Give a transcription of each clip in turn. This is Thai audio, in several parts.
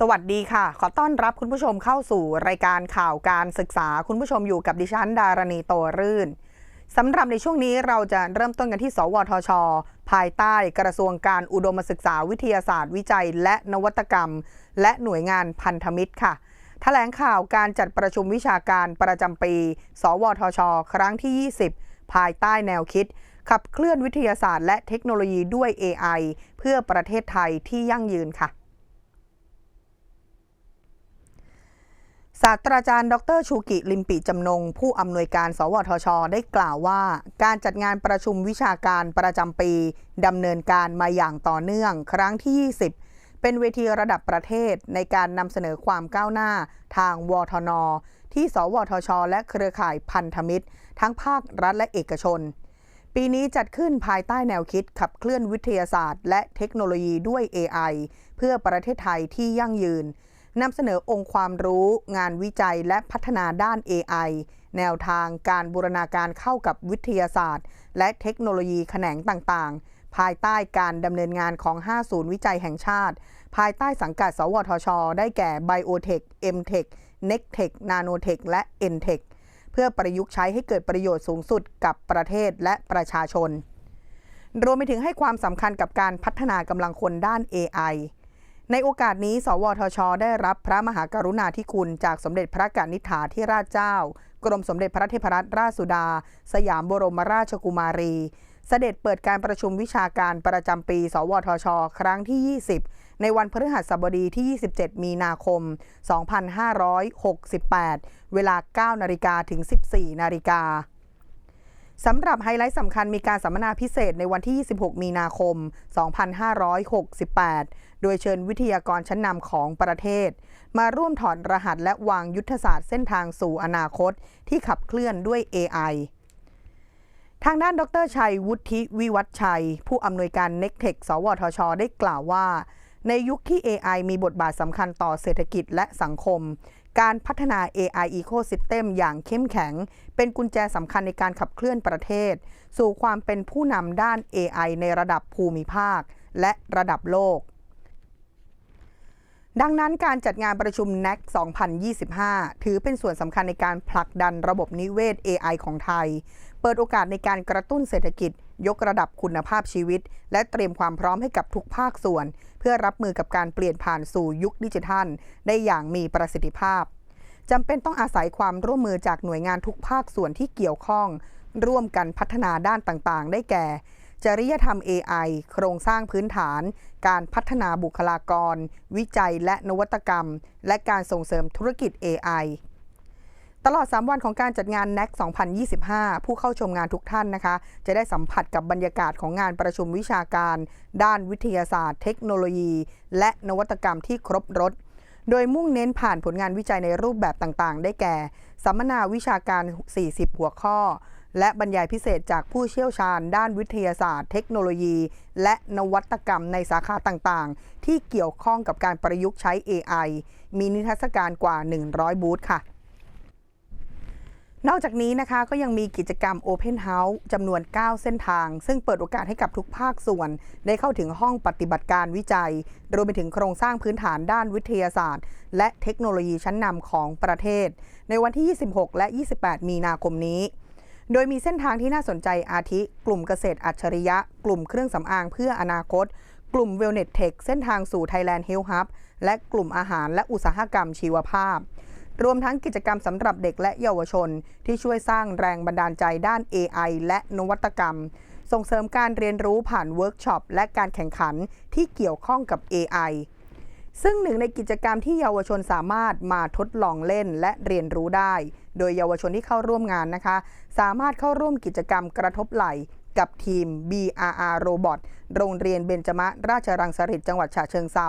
สวัสดีค่ะ ขอต้อนรับคุณผู้ชมเข้าสู่รายการข่าวการศึกษา คุณผู้ชมอยู่กับดิฉันดารณีโตรื่นสำหรับในช่วงนี้เราจะเริ่มต้นกันที่ สวทช ภายใต้กระทรวงการอุดมศึกษาวิทยาศาสตร์วิจัย และนวัตกรรม และหน่วยงานพันธมิตรค่ะแถลงข่าวการจัดประชุมวิชาการประจำปี สวทช ครั้งที่ 20 ภายใต้แนวคิด ขับเคลื่อนวิทยาศาสตร์ และเทคโนโลยีด้วย AI เพื่อประเทศไทยที่ยั่งยืนค่ะ ศาสตราจารย์ ดรชูกิลิมปิจำนง ผู้อำนวยการ สวทช ได้กล่าวว่า การจัดงานประชุมวิชาการประจำปีดำเนินการมาอย่างต่อเนื่องครั้งที่ 20 เป็นเวทีระดับประเทศในการนำเสนอความก้าวหน้าทางวทน ที่สวทช และเครือข่ายพันธมิตร ทั้งภาครัฐและเอกชน ปีนี้จัดขึ้นภายใต้แนวคิดขับเคลื่อนวิทยาศาสตร์ และเทคโนโลยีด้วย AI เพื่อประเทศไทยที่ยั่งยืน นำเสนอองค์ความรู้งานวิจัยและพัฒนาด้าน AI แนวทางการบูรณาการเข้ากับวิทยาศาสตร์ และเทคโนโลยีแขนงต่างๆ ภายใต้การดำเนินงานของ 5 ศูนย์วิจัยแห่งชาติ ภายใต้สังกัด สวทช ได้แก่ Biotech, Mtech, Nectech, Nanotech และ Entech เพื่อประยุกต์ใช้ให้เกิดประโยชน์สูงสุดกับประเทศและประชาชน รวมไปถึงให้ความสำคัญกับการพัฒนากำลังคนด้าน AI ในโอกาสนี้ สวทช ได้รับพระมหากรุณาธิคุณจากสมเด็จพระกนิษฐาธิราชเจ้า กรมสมเด็จพระเทพรัตนราชสุดา สยามบรมราชกุมารี เสด็จเปิดการประชุมวิชาการประจำปี สวทช ครั้งที่ 20 ในวันพฤหัสบดีที่ 27 มีนาคม 2568 เวลา 9 นาฬิกาถึง 14 นาฬิกา สำหรับไฮไลท์สำคัญมีการสัมมนาพิเศษในวันที่ 26 มีนาคม 2568 โดยเชิญวิทยากรชั้นนำของประเทศ มาร่วมถอดรหัสและวางยุทธศาสตร์เส้นทางสู่อนาคตที่ขับเคลื่อนด้วย AI ทางด้านดรชัยวุฒิวิวัฒชัย ผู้อำนวยการ n e c t e c h สวทช ได้กล่าวว่า ในยุคที่ AI มีบทบาทสำคัญต่อเศรษฐกิจและสังคม การพัฒนา AI Ecosystem อย่างเข้มแข็ง เป็นกุญแจสำคัญในการขับเคลื่อนประเทศ สู่ความเป็นผู้นำด้าน AI ในระดับภูมิภาค และระดับโลก ดังนั้นการจัดงานประชุม NAC 2025 ถือเป็นส่วนสำคัญในการผลักดันระบบนิเวศ AI ของไทย เปิดโอกาสในการกระตุ้นเศรษฐกิจ ยกระดับคุณภาพชีวิต และเตรียมความพร้อมให้กับทุกภาคส่วน เพื่อรับมือกับการเปลี่ยนผ่านสู่ยุคดิจิทัล ได้อย่างมีประสิทธิภาพจำเป็นต้องอาศัยความร่วมมือจากหน่วยงานทุกภาคส่วนที่เกี่ยวข้อง ร่วมกันพัฒนาด้านต่างๆ ได้แก่ จริยธรรม AI โครงสร้างพื้นฐาน การพัฒนาบุคลากร วิจัยและนวัตกรรม และการส่งเสริมธุรกิจ AI ตลอด 3 วันของการจัดงาน NAC 2025 ผู้เข้าชมงานทุกท่านนะคะ จะได้สัมผัสกับบรรยากาศของงานประชุมวิชาการ ด้านวิทยาศาสตร์ เทคโนโลยี และนวัตกรรมที่ครบรถ โดยมุ่งเน้นผ่านผลงานวิจัยในรูปแบบต่างๆ ได้แก่ สัมมนาวิชาการ 40 หัวข้อ และบรรยายพิเศษจากผู้เชี่ยวชาญ ด้านวิทยาศาสตร์ เทคโนโลยี และนวัตกรรมในสาขาต่างๆ ที่เกี่ยวข้องกับการประยุกต์ใช้ AI มีนิทรรศการกว่า 100 บูธค่ะ นอกจากนี้นะคะก็ยังมีกิจกรรม Open House จำนวน 9 เส้นทาง ซึ่งเปิดโอกาสให้กับทุกภาคส่วน ได้เข้าถึงห้องปฏิบัติการวิจัย รวมไปถึงโครงสร้างพื้นฐานด้านวิทยาศาสตร์ และเทคโนโลยีชั้นนำของประเทศ ในวันที่ 26 และ 28 มีนาคมนี้ โดยมีเส้นทางที่น่าสนใจอาทิ กลุ่มเกษตรอัจฉริยะ กลุ่มเครื่องสำอางเพื่ออนาคต กลุ่ม Wellness Tech เส้นทางสู่ Thailand Health Hub และกลุ่มอาหารและอุตสาหกรรมชีวภาพ รวมทั้งกิจกรรมสำหรับเด็กและเยาวชน ที่ช่วยสร้างแรงบันดาลใจด้าน AI และนวัตกรรม ส่งเสริมการเรียนรู้ผ่านเวิร์กช็อปและการแข่งขันที่เกี่ยวข้องกับ AI ซึ่งหนึ่งในกิจกรรมที่เยาวชนสามารถมาทดลองเล่นและเรียนรู้ได้ โดยเยาวชนที่เข้าร่วมงานนะคะ สามารถเข้าร่วมกิจกรรมกระทบไหลกับทีม BRR Robot โรงเรียนเบญจมะราชรังสฤษจังหวัดฉะเชิงเซา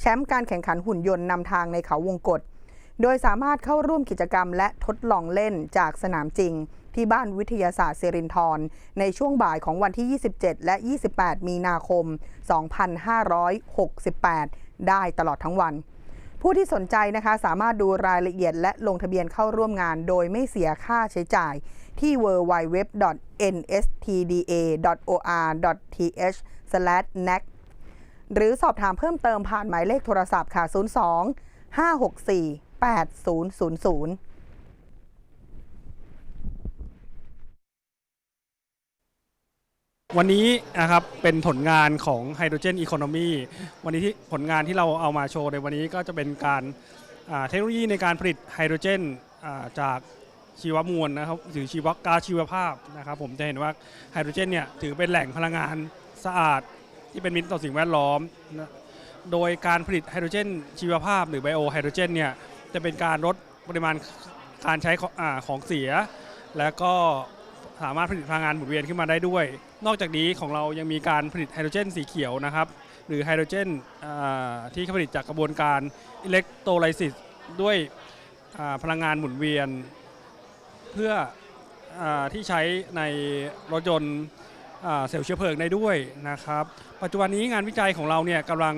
แชมป์การแข่งขันหุ่นยนต์นำทางในเขาวงกฏ โดยสามารถเข้าร่วมกิจกรรมและทดลองเล่นจากสนามจริง ที่บ้านวิทยาศาสตร์เซรินทรในช่วงบ่ายของวันที่ 27 และ 28 มีนาคม 2568 ได้ตลอดทั้งวัน ผู้ที่สนใจนะคะสามารถดูรายละเอียดและลงทะเบียนเข้าร่วมงาน โดยไม่เสียค่าใช้จ่ายที่ www.nstda.or.th/nac หรือสอบถามเพิ่มเติมผ่านหมายเลขโทรศัพท์ค่ะ 02 564 8000วันนี้นะครับเป็นผลงานของ Hydrogen Economy วันนี้ที่ผลงานที่เราเอามาโชว์ในวันนี้ก็จะเป็นการเทคโนโลยีในการผลิตไฮโดรเจนจากชีวมวลนะครับหรือชีวกาชีวภาพนะครับ ผมจะเห็นว่าไฮโดรเจนเนี่ยถือเป็นแหล่งพลังงานสะอาดที่เป็นมิตรต่อสิ่งแวดล้อมนะโดยการผลิตไฮโดรเจนชีวภาพหรือไบโอไฮโดรเจนเนี่ย จะเป็นการลดปริมาณการใช้ของอาของเสีย แล้วก็สามารถผลิตพลังงานหมุนเวียนขึ้นมาได้ด้วย นอกจากนี้ของเรายังมีการผลิตไฮโดรเจนสีเขียวนะครับ หรือไฮโดรเจนอ่าที่ผลิตจากกระบวนการอิเล็กโทรไลซิสด้วยอ่าพลังงานหมุนเวียน เพื่ออาที่ใช้ในรถยนต์อ่าเซลล์เชื้อเพลิงได้ด้วยนะครับ ปัจจุบันนี้งานวิจัยของเราเนี่ยกำลัง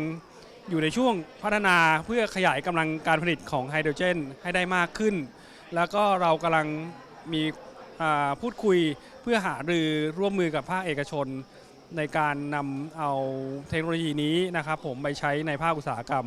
อยู่ในช่วงพัฒนาเพื่อขยายกำลังการผลิตของไฮโดรเจนให้ได้มากขึ้น แล้วก็เรากำลังมีพูดคุยเพื่อหารือร่วมมือกับภาคเอกชน ในการนำเอาเทคโนโลยีนี้นะครับผมไปใช้ในภาคอุตสาหกรรม